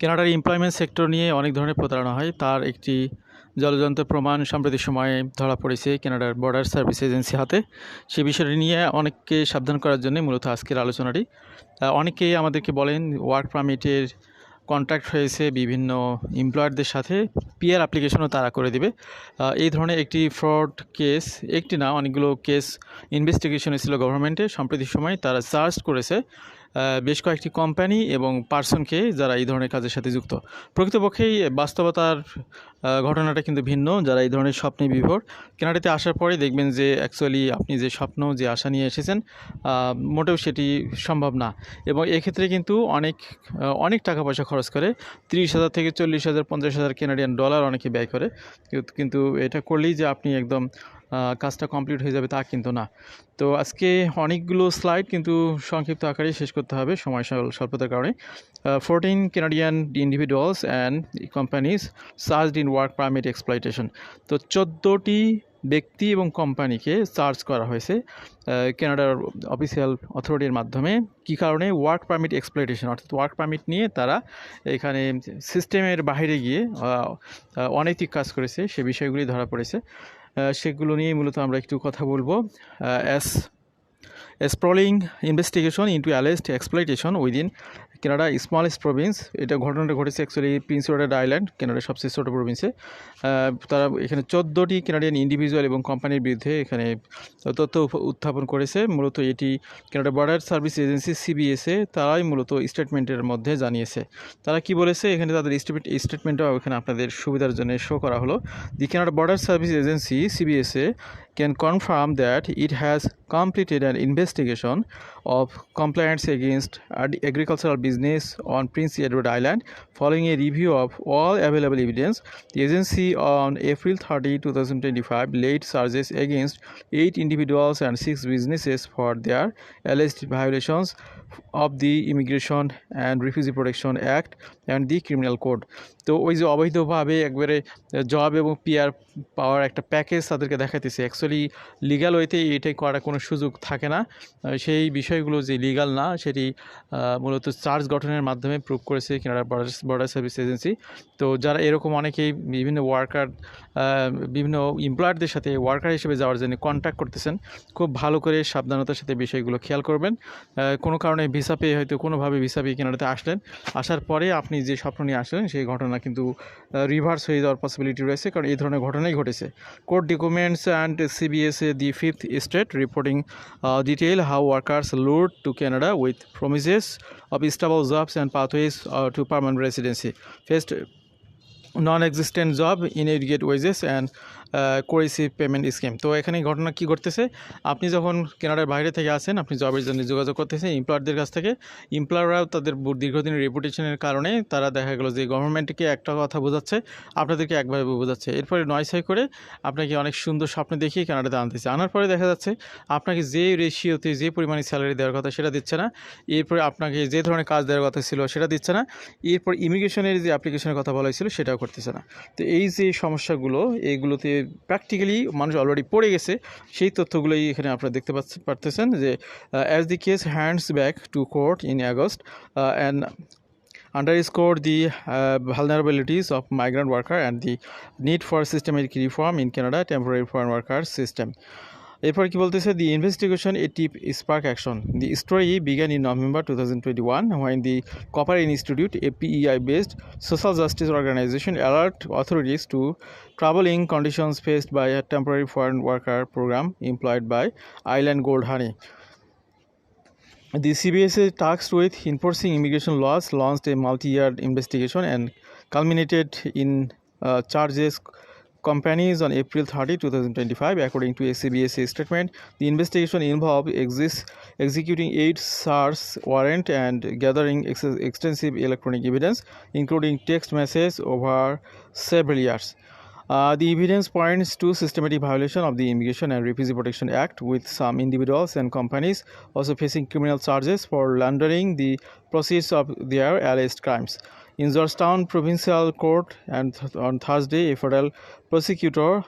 কানাডার employment sector নিয়ে অনেক ধরনের প্রতারণা হয়। তার একটি জলযন্ত্র প্রমাণ সাম্প্রতিক সময়ে ধরা পড়েছে কানাডার বর্ডার সার্ভিস এজেন্সি হাতে। সে বিষয়টি নিয়ে অনেককে সাবধান করার জন্য মূলত আজকের আলোচনাটি। অনেকেই আমাদেরকে বলেন ওয়ার্ক পারমিটের কন্ট্রাক্ট হয়েছে বিভিন্ন এমপ্লয়ারদের সাথে পিয়ার অ্যাপ্লিকেশনও তারা করে দিবে। এই ধরনের একটি ফ্রড কেস একটি না, অনেকগুলো কেস ইনভেস্টিগেশন ছিল গভর্নমেন্টে সাম্প্রতিক সময় তারা চার্জ করেছে। বেশ কয়েকটি কোম্পানি এবং পার্সনকে যারা এই ধরনের কাজের সাথে যুক্ত। প্রকৃতপক্ষেই বাস্তবতার ঘটনাটা কিন্তু ভিন্ন, যারা এই ধরনের স্বপ্নে বিভোর। কেনাডাতে আসার পরে দেখবেন যে অ্যাকচুয়ালি আপনি যে স্বপ্ন, যে আশা নিয়ে এসেছেন মোটেও সেটি সম্ভব না। এবং এক্ষেত্রে কিন্তু অনেক অনেক টাকা পয়সা খরচ করে। তিরিশ হাজার থেকে চল্লিশ হাজার, পঞ্চাশ হাজার কেনাডিয়ান ডলার অনেকে ব্যয় করে। কিন্তু- এটা করলেই যে আপনি একদম কাজটা কমপ্লিট হয়ে যাবে তা কিন্তু না। তো আজকে অনেকগুলো স্লাইড কিন্তু সংক্ষিপ্ত আকারে শেষ করতে হবে সময় স্বল- স্বল্পতার কারণে। Fourteen Canadian individuals and companies surged in work permit exploitation তো চোদ্দোটি ব্যক্তি এবং কোম্পানিকে চার্জ করা হয়েছে কানাডার অফিসিয়াল অথরিটির মাধ্যমে। কী কারণে? ওয়ার্ক পারমিট এক্সপ্লয়টেশন অর্থাৎ ওয়ার্ক পারমিট নিয়ে তারা এখানে সিস্টেমের বাইরে গিয়ে অনৈতিক কাজ করেছে, সে বিষয়গুলি ধরা পড়েছে। সেগুলো নিয়ে মূলত আমরা একটু কথা বলব। As sprawling investigation into alleged exploitation within Canada smallest province এটা ঘটনাটা ঘটেছে অ্যাকচুয়ালি প্রিন্স রোডেড আইল্যান্ড কেনাডার সবচেয়ে ছোটো প্রভিন্সে তারা এখানে চোদ্দোটি কেনাডিয়ান ইন্ডিভিজুয়াল এবং কোম্পানির বিরুদ্ধে এখানে তথ্য উত্থাপন করেছে। মূলত এটি Canada border service agency CBSA তারাই মূলত স্টেটমেন্টের মধ্যে জানিয়েছে। তারা কি বলেছে? এখানে তাদের স্টেটমেন্ট স্টেটমেন্টটাও এখানে আপনাদের সুবিধার জন্য শো করা হলো। The Canada border service agency CBSA can confirm that it has completed an investigation of complaints against agricultural business on Prince Edward Island following a review of all available evidence. The agency on April 30, 2025 laid charges against eight individuals and six businesses for their alleged violations of the immigration and refugee protection act and the criminal code তো ওই যে অবৈধভাবে একবারে job এবং PR পাওয়ার একটা package তাদেরকে দেখাইতেছে। Actually legal ওয়েতে এটাই করার কোনো সুযোগ থাকে না। সেই বিষয়গুলো যে লিগাল না, সেটি মূলত চার্জ গঠনের মাধ্যমে প্রুভ করেছে কানাডা বর্ডার সার্ভিস এজেন্সি তো যারা এরকম অনেকেই বিভিন্ন ওয়ার্কার বিভিন্ন এমপ্লয়ারদের সাথে ওয়ার্কার হিসেবে যাওয়ার জন্য কন্ট্যাক্ট করতেছেন, খুব ভালো করে সাবধানতার সাথে বিষয়গুলো খেয়াল করবেন। কোনো কারণে ভিসা পেয়ে হয়তো কোনোভাবে ভিসা পেয়ে কেনাডাতে আসলেন। আসার পরে আপনি যে স্বপ্ন নিয়ে আসলেন, সেই ঘটনা কিন্তু রিভার্স হয়ে যাওয়ার পসিবিলিটি রয়েছে, কারণ এই ধরনের ঘটনাই ঘটেছে। Court documents and CBSA the fifth estate reporting detail how workers lured to Canada with promises of stable jobs and pathways to permanent residency faced non existent job in inadequate wages coercive payment scheme তো এখানে ঘটনা কি ঘটতেছে? আপনি যখন কেনাডার বাইরে থেকে আসেন, আপনি জবের জন্য যোগাযোগ করতেছেন এমপ্লয়ারদের কাছ থেকে। এমপ্লয়াররাও তাদের দীর্ঘদিনের রেপুটেশনের কারণে তারা দেখা গেলো যে গভর্নমেন্টকে একটা কথা বোঝাচ্ছে, আপনাদেরকে একভাবে বোঝাচ্ছে। এরপরে নয় ছয় করে আপনাকে অনেক সুন্দর স্বপ্ন দেখিয়ে কানাডাতে আনতেছে। আনার পরে দেখা যাচ্ছে, আপনাকে যে রেশিওতে যে পরিমাণে স্যালারি দেওয়ার কথা সেটা দিচ্ছে না। এরপরে আপনাকে যে ধরনের কাজ দেওয়ার কথা ছিল সেটা দিচ্ছে না। এরপর ইমিগ্রেশনের যে অ্যাপ্লিকেশনের কথা বলা হয়েছিল সেটাও করতেছে না। তো এই যে সমস্যাগুলো এইগুলোতে প্র্যাকটিক্যালি মানুষ অলরেডি পড়ে গেছে, সেই তথ্যগুলোই এখানে আপনারা দেখতে পাচ্ছেন পারতেছেন যে as the case heads back to court in August and underscore the vulnerabilities of migrant worker and the need for systematic reform in Canada temporary foreign worker system এরপর কি বলতেছে the investigation a tip spark action the story began in November two thousand twenty the Cooper institute a PEI based social justice organization alert authorities to troubling conditions faced by a temporary foreign worker program employed by Island Gold Honey. The CBSA tasked with enforcing immigration laws launched a multi-year investigation and culminated in uh, charges companies on April 30, 2025. According to a CBSA statement, the investigation involved executing eight SARS warrant and gathering ex- extensive electronic evidence, including text messages over several years. Uh, the evidence points to systematic violation of the Immigration and Refugee Protection Act, with some individuals and companies also facing criminal charges for laundering the proceeds of their alleged crimes. In Georgetown Provincial Court, and th- on Thursday, a federal prosecutor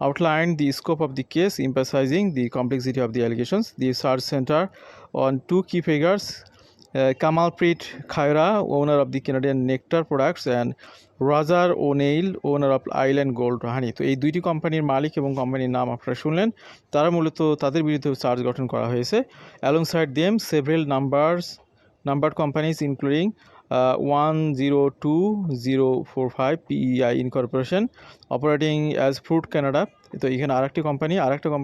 outlined the scope of the case, emphasizing the complexity of the allegations. The search center on two key figures uh, Kamalpreet Khaira, owner of the Canadian Nectar Products, and Roger O'Neil owner of Island Gold honey তো এই দুইটি কোম্পানির মালিক এবং কোম্পানির নাম আপনারা শুনলেন তারা মূলত তাদের বিরুদ্ধে চার্জ গঠন করা হয়েছে alongside them several numbers number companies including one zero two zero four five PEI incorporation operating as fruit Canada তো এখানে আরেকটি কোম্পানি আরেকটা কম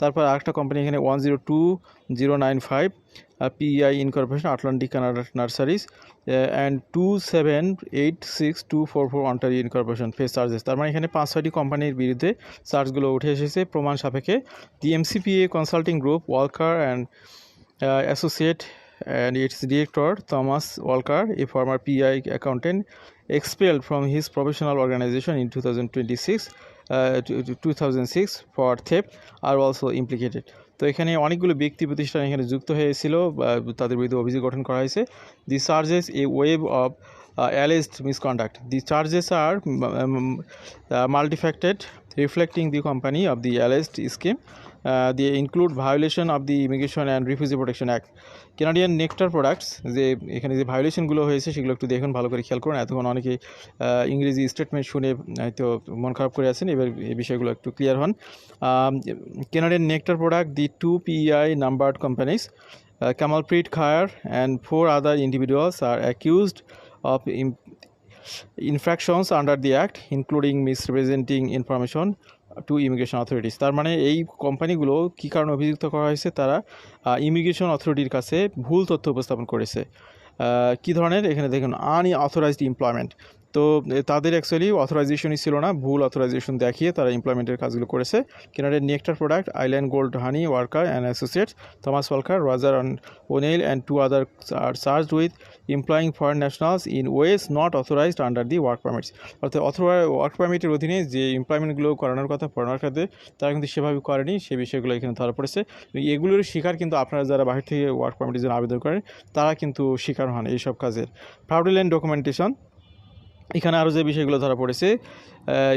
তারপর আরেকটা কোম্পানি এখানে one zero two zero nine five PEI incorporation Atlantic Canada nurseries and two seven eight six two four four Ontario incorporation face charges তার মানে এখানে পাঁচ ছয়টি কোম্পানির বিরুদ্ধে চার্জগুলো উঠে এসেছে প্রমাণ সাপেক্ষে। The MCPA consulting group Walker and associate and its director Thomas Walker, a former PI accountant, expelled from his professional organization in 2026 uh, to- to 2006 for theft are also implicated. তো এখানে অনেকগুলো ব্যক্তি প্রতিষ্ঠান এখানে যুক্ত হয়েছিল তাদের বিরুদ্ধে অভিযোগ গঠন করা হয়েছে the charges a web of alleged misconduct the charges R reflecting the company of the alleged scheme uh, they include violation of the immigration and refugee protection act Canadian nectar products যে এখানে যে ভায়োলেশনগুলো হয়েছে, সেগুলো একটু দেখুন, ভালো করে খেয়াল করুন। এতক্ষণ অনেকে ইংরেজি স্টেটমেন্ট শুনে, হয়তো মন খারাপ করে আছেন, এবার এই বিষয়গুলো একটু ক্লিয়ার হন। Canadian nectar product the two PEI numbered companies Kamalpreet Khaira and four other individuals are accused of infractions under the act, including misrepresenting information to immigration authorities তার মানে এই কোম্পানিগুলো কী কারণে অভিযুক্ত করা হয়েছে? তারা ইমিগ্রেশন অথরিটির কাছে ভুল তথ্য উপস্থাপন করেছে। কী ধরনের? এখানে দেখুন আনই অথরাইজড এমপ্লয়মেন্ট তো তাদের অ্যাকচুয়ালি অথরাইজেশনই ছিল না। ভুল অথরাইজেশন দেখিয়ে তারা ইমপ্লয়মেন্টের কাজগুলো করেছে। কেনারের nectar product island gold honey worker and associates Thomas Walker Roger and O'Neil and two other are charged with employing foreign nationals in ways not authorised under the work permits অর্থাৎ অথবা work পারমিটের অধীনে যে এমপ্লয়মেন্টগুলো করানোর কথা foreigner খাতে তারা কিন্তু সেভাবে করেনি সেই বিষয়গুলো এখানে ধরা পড়েছে। এগুলোর শিকার কিন্তু আপনারা যারা বাহির থেকে ওয়ার্ক পারমিটের জন্য আবেদন করেন, তারা কিন্তু শিকার হন এইসব কাজের। ফ্রাউডুলেন্ট ডকুমেন্টেশন এখানে আরও যে বিষয়গুলো ধরা পড়েছে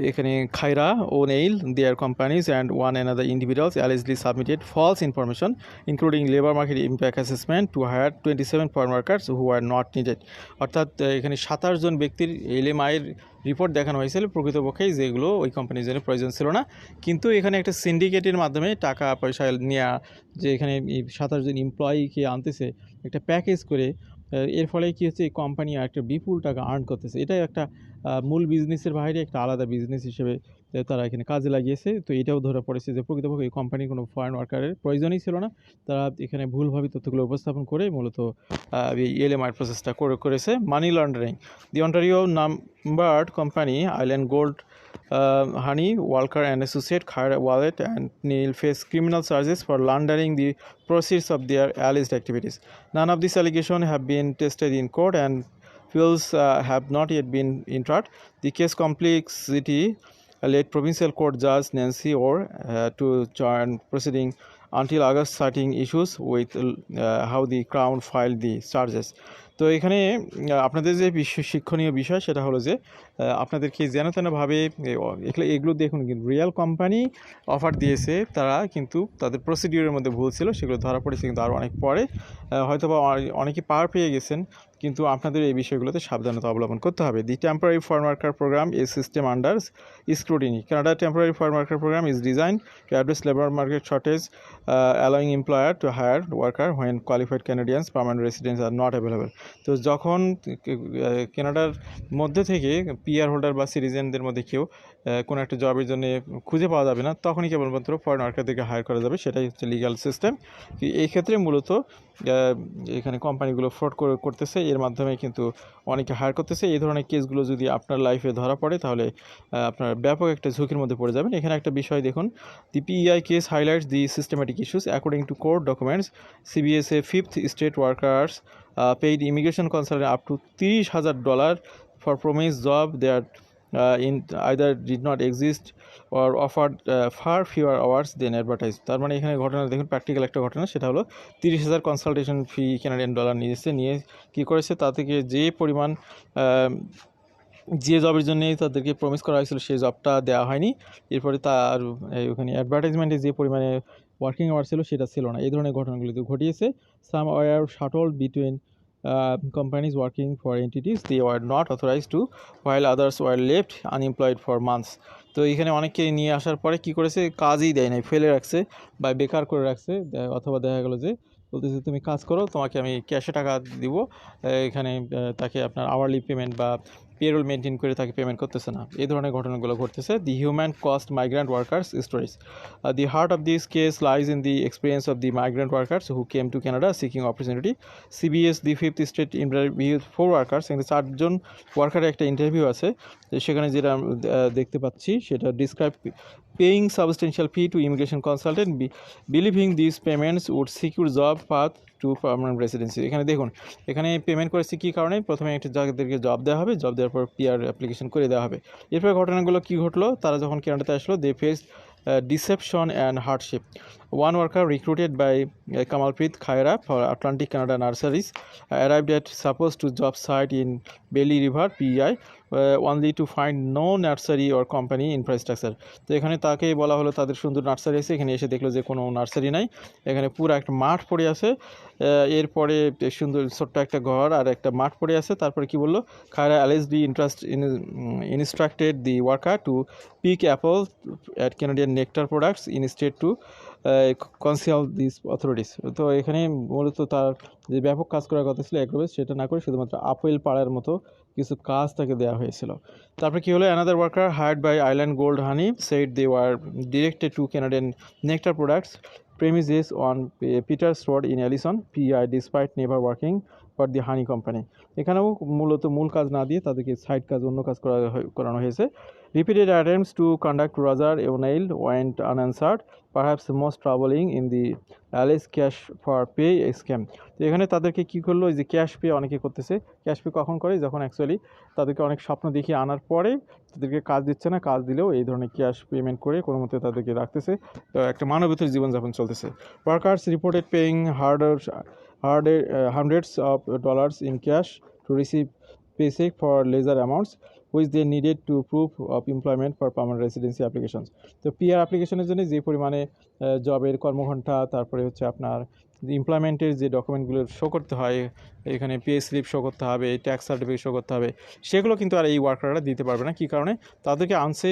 এখানে খাইরা ও Neil their companies and one and another individuals allegedly submitted false information, including labour market impact assessment to hire twenty seven foreign workers who are not needed. অর্থাৎ এখানে সাতাশ জন ব্যক্তির এলএমআইয়ের রিপোর্ট দেখানো হয়েছিল প্রকৃতপক্ষেই যেগুলো ওই কোম্পানির জন্য প্রয়োজন ছিল না। কিন্তু এখানে একটা সিন্ডিকেটের মাধ্যমে টাকা পয়সা নেওয়া যে এখানে সাতাশ জন এমপ্লয়িকে আনতেছে, একটা প্যাকেজ করে এর ফলে কী হচ্ছে এই কোম্পানি একটা বিপুল টাকা আর্ন করতেছে। এটাই একটা মূল বিজনেসের বাইরে একটা আলাদা বিজনেস হিসেবে তারা এখানে কাজে লাগিয়েছে। তো এটাও ধরা পড়েছে যে প্রকৃতপক্ষে এই কোম্পানির কোনো ফরেন ওয়ার্কারের প্রয়োজনই ছিল না। তারা এখানে ভুলভাবে তথ্যগুলো উপস্থাপন করে মূলত আহ, এই এলএমআই প্রসেসটা করে করেছে। Money laundering the Ontario numbered company island gold Um, honey, Walker and Associate hired a wallet and Neil faced criminal charges for laundering the proceeds of their alleged activities. None of these allegations have been tested in court and appeals uh, have not yet been entered. The case complexity led provincial court judge Nancy Orr uh, to join proceeding until August, citing issues with uh, how the Crown filed the charges. তো এখানে আপনাদের যে বিশ্ব- শিক্ষণীয় বিষয় সেটা হলো যে আপনাদেরকে যেন তেনভাবে এগুলো দেখুন কিন্তু রিয়েল কোম্পানি অফার দিয়েছে, তারা কিন্তু তাদের প্রসিডিউরের মধ্যে ভুল ছিল, সেগুলো ধরা পড়েছে কিন্তু আরও অনেক পরে। হয়তো বা অনেকে পার পেয়ে গেছেন কিন্তু আপনাদের এই বিষয়গুলোতে সাবধানতা অবলম্বন করতে হবে। The temporary foreign worker programme is system under scrutiny Canada temporary foreign worker programme is design to address labour market shortage allowing employer to hire worker when qualified Canadians permanent residence are not available তো যখন কেনাডার মধ্যে থেকে PR holder বা সিটিজেনদের মধ্যে কেউ কোনো একটা জবের জন্য খুঁজে পাওয়া যাবে না, তখনই কেবলমাত্র ফরেন ওয়ার্কারদেরকে হায়ার করা যাবে, সেটাই হচ্ছে লিগ্যাল সিস্টেম এই ক্ষেত্রে মূলত এখানে কোম্পানিগুলো ফ্রড করতেছে, এর মাধ্যমে কিন্তু অনেকে হায়ার করতেছে। এই ধরনের কেসগুলো যদি আপনার লাইফে ধরা পড়ে, তাহলে আপনার ব্যাপক একটা ঝুঁকির মধ্যে পড়ে যাবেন। এখানে একটা বিষয় দেখুন the PEI case highlights the systematic issues according to court documents CBSA fifth state workers paid immigration consultant up to তিরিশ হাজার dollar for promise job there in either did not exist or offered far fewer hours than advertise তার মানে এখানে ঘটনা, দেখুন practical একটা ঘটনা, সেটা হলো তিরিশ হাজার কনসালটেশন ফি ক্যানাডিয়ান ডলার নিয়েছে নিয়ে কী করেছে? তা থেকে যে পরিমাণ যে জবের জন্য তাদেরকে প্রমিস করা হয়েছিল সেই জবটা দেওয়া হয়নি। এরপরে তার ওখানে অ্যাডভার্টাইজমেন্টে যে পরিমাণে ওয়ার্কিং আওয়ার ছিল, সেটা ছিল না। এই ধরনের ঘটনাগুলি তো ঘটিয়েছে। Some were shuttle between uh, companies working for entities they were not authorized to while others were left unemployed for months তো এখানে অনেককে নিয়ে আসার পরে কি করেছে কাজই দেয় নাই ফেলে রাখছে বা বেকার করে রাখছে অথবা দেখা গেলো যে বলতেছে তুমি কাজ করো তোমাকে আমি ক্যাশে টাকা দিব এখানে তাকে আপনার আওয়ারলি পেমেন্ট বা পেরোল মেনটেন করে তাকে পেমেন্ট করতেছে না। এই ধরনের ঘটনাগুলো ঘটতেছে। The human cost migrant workers stories the heart of this case lies in the experience of the migrant workers who came to Canada seeking opportunity CBS the fifth state interview four workers এখানে চারজন ওয়ার্কারের একটা interview আছে। সেখানে যেটা দেখতে পাচ্ছি, সেটা describe paying substantial fee to immigration consultant believing this payments would secure job path to permanent residency এখানে দেখুন, এখানে পেমেন্ট করেছি কী কারণে? প্রথমে একটা যাদেরকে জব দেওয়া হবে জব দেওয়ার পর পিআর অ্যাপ্লিকেশন করে দেওয়া হবে। এরপর ঘটনাগুলো কী ঘটলো? তারা যখন কেনাডাতে আসলো they face deception and hardship One worker recruited by uh, Kamalpreet Khaira for Atlantic Canada Nurseries arrived at supposed to job site in River, PEI, uh, only to find no nursery or company infrastructure. তো এখানে তাকে বলা হলো তাদের সুন্দর nursery আছে। এখানে এসে দেখল যে কোনো নার্সারি নাই। এখানে পুরো একটা মাঠ পড়ে আছে। এরপরে সুন্দর ছোট্ট একটা ঘর আর একটা মাঠ পড়ে আছে। তারপরে কি বলল? Khaira allegedly interest instructed the worker to pick apple at Canadian nectar products instead to conceal this authorities তো এখানে মূলত তার যে ব্যাপক কাজ করার কথা ছিল এগ্রোবেস সেটা না করে শুধুমাত্র আপেল পাড়ার মতো কিছু কাজ তাকে দেওয়া হয়েছিল। তারপরে কী হলো? Another worker hired by island gold honey said they were directed to Canadian nectar products premises on Peter Peters in Allison P I despite never working for the honey company এখানেও মূলত মূল কাজ না দিয়ে তাদেরকে সাইড কাজ, অন্য কাজ করা করানো হয়েছে। Repeated attempts to conduct Roger O'Neil went unanswered perhaps most travelling in the alleged cash for pay scam তো এখানে তাদেরকে কী করল? যে ক্যাশ পে অনেকে করতেছে। ক্যাশ পে কখন করে? যখন অ্যাকচুয়ালি তাদেরকে অনেক স্বপ্ন দেখিয়ে আনার পরে তাদেরকে কাজ দিচ্ছে না, কাজ দিলেও এই ধরনের ক্যাশ পেমেন্ট করে কোনো মতে তাদেরকে রাখতেছে। তো একটা মানবেতর জীবনযাপন চলতেছে। Workers reported paying harder hundreds of dollars in cash to receive paycheck for lesser amounts which they needed to prove of employment for permanent residency applications তো পিআর অ্যাপ্লিকেশনের জন্য যে পরিমাণে জবের কর্মঘণ্টা তারপরে হচ্ছে আপনার এমপ্লয়মেন্টের যে ডকুমেন্টগুলো শো করতে হয়, এখানে পে স্লিপ শো করতে হবে ট্যাক্স সার্টিফিকেট শো করতে হবে, সেগুলো কিন্তু আর এই ওয়ার্কাররা দিতে পারবে না। কী কারণে? তাদেরকে আনসে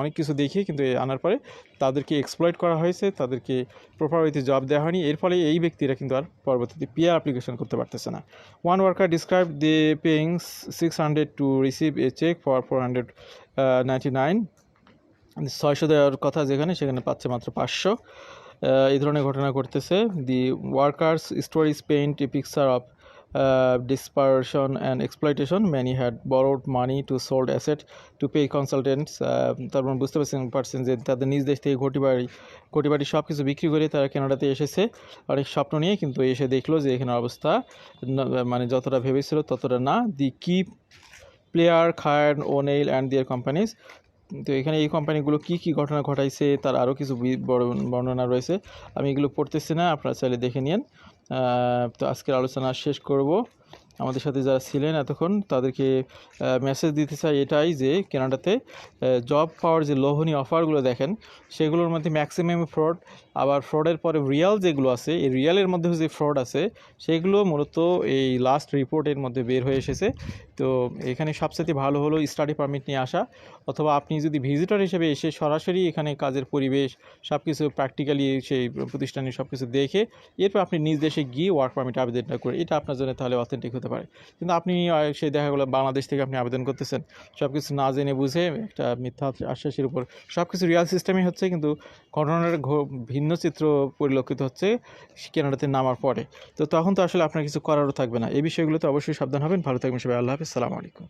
অনেক কিছু দেখিয়ে কিন্তু আনার পরে তাদেরকে এক্সপ্লয়েট করা হয়েছে, তাদেরকে প্রপার ওয়েতে জব দেওয়া হয়নি। এর ফলে এই ব্যক্তিরা কিন্তু আর পরবর্তীতে পিআর অ্যাপ্লিকেশন করতে পারতেছে না। One worker describe they paying six hundred to receive a cheque for four hundred ninety nine ছয়শো দেওয়ার কথা যেখানে, সেখানে পাচ্ছে মাত্র পাঁচশো। এই ধরনের ঘটনা ঘটতেছে। The workers stories paint a picture of desperation and exploitation many had borrowed money to sold asset to pay consultants তারপর বুঝতে পারছেন পারছেন যে তাদের নিজ দেশ থেকে ঘটি বাড়ি ঘটি বাড়ি সব কিছু বিক্রি করে তারা কেনাডাতে এসেছে। অনেক স্বপ্ন নিয়ে কিন্তু এসে দেখল যে এখানে অবস্থা মানে যতটা ভেবেছিল ততটা না। The key player Khaira O'Neil and their companies তো এখানে এই কোম্পানিগুলো কি কি ঘটনা ঘটাইছে, তার আরও কিছু বর্ণনা রয়েছে। আমি এগুলো পড়তেছি না, আপনারা চাইলে দেখে নিন তো আজকের আলোচনা শেষ করব। আমাদের সাথে যারা ছিলেন এতক্ষণ, তাদেরকে মেসেজ দিতে চাই এটাই যে, কেনাডাতে জব পাওয়ার যে লোভনীয় অফারগুলো দেখেন, সেগুলোর মধ্যে ম্যাক্সিমাম ফ্রড আবার ফ্রডের পরে রিয়াল যেগুলো আছে, এই রিয়ালের মধ্যে যে ফ্রড আছে, সেগুলো মূলত এই লাস্ট রিপোর্টের মধ্যে বের হয়ে এসেছে। তো এখানে সবচেয়ে ভালো হলো স্টাডি পারমিট নিয়ে আসা। অথবা আপনি যদি ভিজিটর হিসেবে এসে সরাসরি এখানে কাজের পরিবেশ সব কিছু প্র্যাকটিক্যালি সেই প্রতিষ্ঠানে সব কিছু দেখে, এরপর আপনি নিজ দেশে গিয়ে ওয়ার্ক পারমিট আবেদনটা করে, এটা আপনার জন্য তাহলে অথেন্টিক হতে পারে। কিন্তু আপনি সেই দেখা গেলো বাংলাদেশ থেকে আপনি আবেদন করতেছেন সব কিছু না জেনে বুঝে একটা মিথ্যা আশ্বাসের উপর সব কিছু রিয়াল সিস্টেমই হচ্ছে, কিন্তু ঘটনার ভিন্ন চিত্র পরিলক্ষিত হচ্ছে, কেনাডাতে নামার পরে। তো তখন তো আসলে আপনার কিছু করারও থাকবে না। এই বিষয়গুলোতে অবশ্যই সাবধান হবেন। ভালো থাকবেন সবাই। আল্লাহ হাফিজ সালাম আলাইকুম।